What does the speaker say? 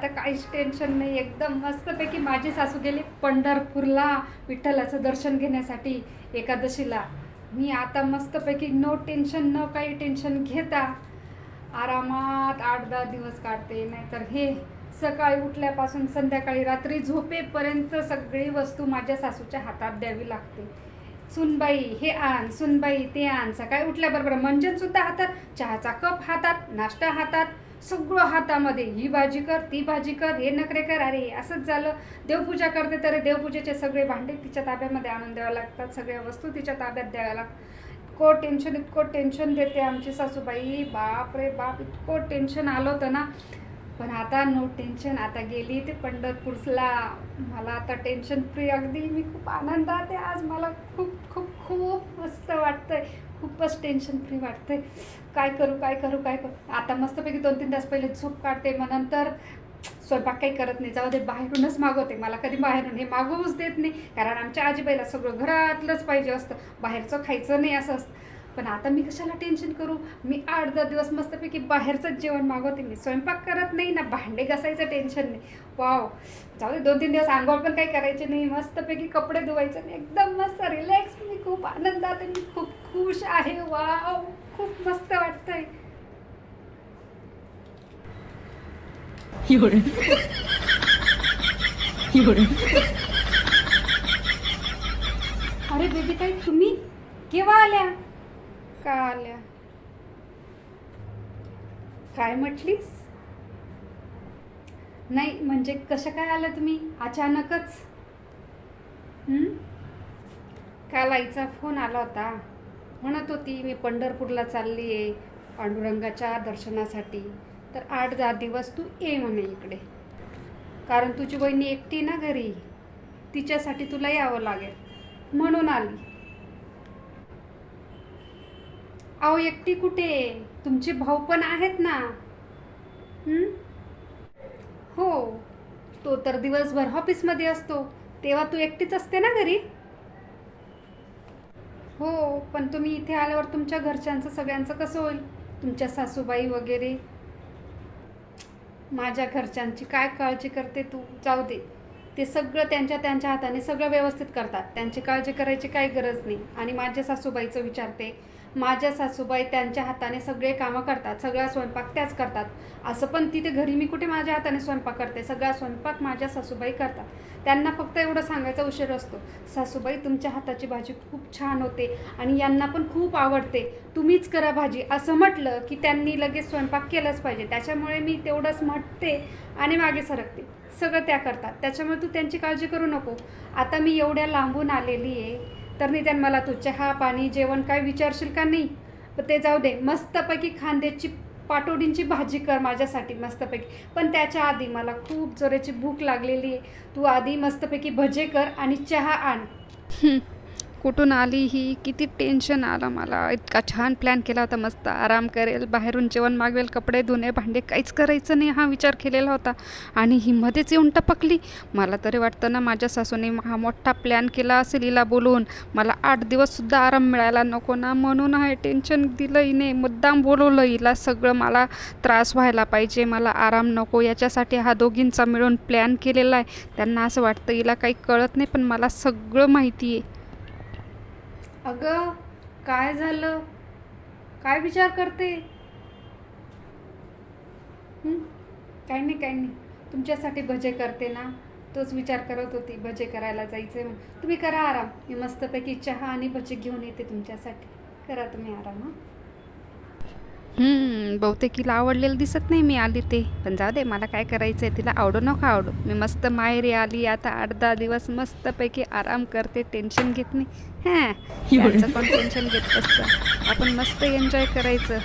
आता काहीच टेन्शन नाही. एकदम मस्तपैकी माझी सासू गेली पंढरपूरला विठ्ठलाचं दर्शन घेण्यासाठी एकादशीला. मी आता मस्तपैकी नो टेन्शन न काही टेन्शन घेता आरामात आठ दहा दिवस काढते. नाहीतर हे सकाळी उठल्यापासून संध्याकाळी रात्री झोपेपर्यंत सगळी वस्तू माझ्या सासूच्या हातात द्यावी लागते. सुनबाई हे आण सुनबाई ते आण. सकाळी उठल्याबरोबर मंजन सुद्धा हातात चहाचा कप हातात नाश्ता हातात सगळं हातामध्ये ही भाजी कर ती भाजी कर हे नखरे कर अरे असंच झालं. देवपूजा करते तर देवपूजेचे सगळे भांडे तिच्या ताब्यामध्ये आणून द्यावं लागतात. सगळ्या वस्तू तिच्या ताब्यात द्याव्या लागतात. इतकं टेन्शन इतकं टेन्शन देते आमची सासूबाई. बाप रे बाप इतकं टेन्शन आलं होतं ना. पण आता नो टेन्शन आता गेली ते पंढरपूरला. मला आता टेन्शन फ्री अगदी मी खूप आनंदात आहे. आज मला खूप खूप खूप मस्त वाटतंय. खूपच टेन्शन फ्री वाटतंय. काय करू काय करू काय करू? आता मस्तपैकी दोन तीन तास पहिले झोप काढते. मग नंतर स्वयंपाक काही करत नाही. जाऊ दे बाहेरूनच मागवते. मला कधी बाहेरून हे मागवूच देत नाही. कारण आमच्या आजीबाईला सगळं घरातलंच पाहिजे असतं. बाहेरचं खायचं नाही असं असतं. पण आता मी कशाला टेन्शन करू? मी आठ दहा दिवस मस्तपैकी बाहेरचंच जेवण मागवते. मी स्वयंपाक करत नाही ना भांडे घासायचं टेन्शन नाही. वाव जाऊ दे दोन तीन दिवस आंघोळ पण काही करायचे नाही. मस्तपैकी कपडे धुवायचे नाही एकदम मस्त रिलॅक्स मी खूप आनंदात मी खूप खुश आहे. वाव खूप मस्त वाटतंय. अरे बेबी ताई तुम्ही केव्हा आल्या? का आल्या काय म्हटलीस? नाही म्हणजे कसं काय आलं तुम्ही? अचानकच. काल आईचा फोन आला होता. म्हणत होती मी पंढरपूरला चालली आहे पांडुरंगाच्या दर्शनासाठी. तर आठ दहा दिवस तू ये म्हणे इकडे. कारण तुझी बहिणी एकटी ना घरी. तिच्यासाठी तुला यावं लागेल. म्हणून आली. अहो एकटी कुठे? तुमचे भाऊ पण आहेत ना? हो. तो तर दिवसभर ऑफिसमध्ये असतो. तेव्हा तू एकटीच असते ना घरी? हो पण तुम्ही इथे आल्यावर तुमच्या घरच्यांचं सगळ्यांचं कसं होईल? तुमच्या सासूबाई वगैरे? माझ्या घरच्यांची काय काळजी करते तू? जाऊ दे. ते सगळं त्यांच्या त्यांच्या हाताने सगळं व्यवस्थित करतात. त्यांची काळजी करायची काही गरज नाही. आणि माझ्या सासूबाईचं विचारते माझ्या सासूबाई त्यांच्या हाताने सगळे कामं करतात सगळा स्वयंपाक त्याच करतात. असं पण तिथे घरी मी कुठे माझ्या हाताने स्वयंपाक करते? सगळा स्वयंपाक माझ्या सासूबाई करतात. त्यांना फक्त एवढं सांगायचा उशीर असतो. सासूबाई तुमच्या हाताची भाजी खूप छान होते आणि यांना पण खूप आवडते. तुम्हीच करा भाजी. असं म्हटलं की त्यांनी लगेच स्वयंपाक केलाच पाहिजे. त्याच्यामुळे मी तेवढंच म्हटते आणि मागे सरकते. सगळं त्या करतात. त्याच्यामुळे तू त्यांची काळजी करू नको. आता मी एवढ्या लांबून आलेली आहे तर निदान मला तू चहा पाणी जेवण काय विचारशील का नाही? पण ते जाऊ दे. मस्तपैकी खांद्याची पाटोडींची भाजी कर माझ्यासाठी मस्तपैकी. पण त्याच्या आधी मला खूप जोराची भूक लागलेली आहे. तू आधी मस्तपैकी भजे कर आणि चहा आण. कुठून आली ही? किती टेन्शन आलं मला. इतका छान प्लॅन केला होता मस्त आराम करेल बाहेरून जेवण मागवेल कपडे धुणे भांडे काहीच करायचं नाही हा विचार केलेला होता. आणि ही मध्येच येऊन टपकली. मला तरी वाटतं ना माझ्या सासूने हा मोठा प्लॅन केला असेल हिला बोलून. मला आठ दिवससुद्धा आराम मिळायला नको ना म्हणून हा टेन्शन दिलं हिने. मुद्दाम बोलवलं हिला सगळं मला त्रास व्हायला पाहिजे मला आराम नको. याच्यासाठी हा दोघींचा मिळून प्लॅन केलेला आहे. त्यांना असं वाटतं हिला काही कळत नाही पण मला सगळं माहिती आहे. अगं काय झालं? काय विचार करते? काही नाही काही नाही. तुमच्यासाठी भजे करते ना. तोच विचार करत होती भजे करायला जायचे तुम्ही करा आराम. मी मस्तपैकी चहा आणि भजे घेऊन येते तुमच्यासाठी. करा तुम्ही आराम हां? बहुतेक हिला आवडलेलं दिसत नाही मी आली ते. पण जाऊ दे मला काय करायचं आहे तिला आवडो नको आवडो. मी मस्त माहेरी आली आता आठ दहा दिवस मस्तपैकी आराम करते टेन्शन घेत नाही. हां. पण टेन्शन घेत असतं आपण मस्त एन्जॉय करायचं.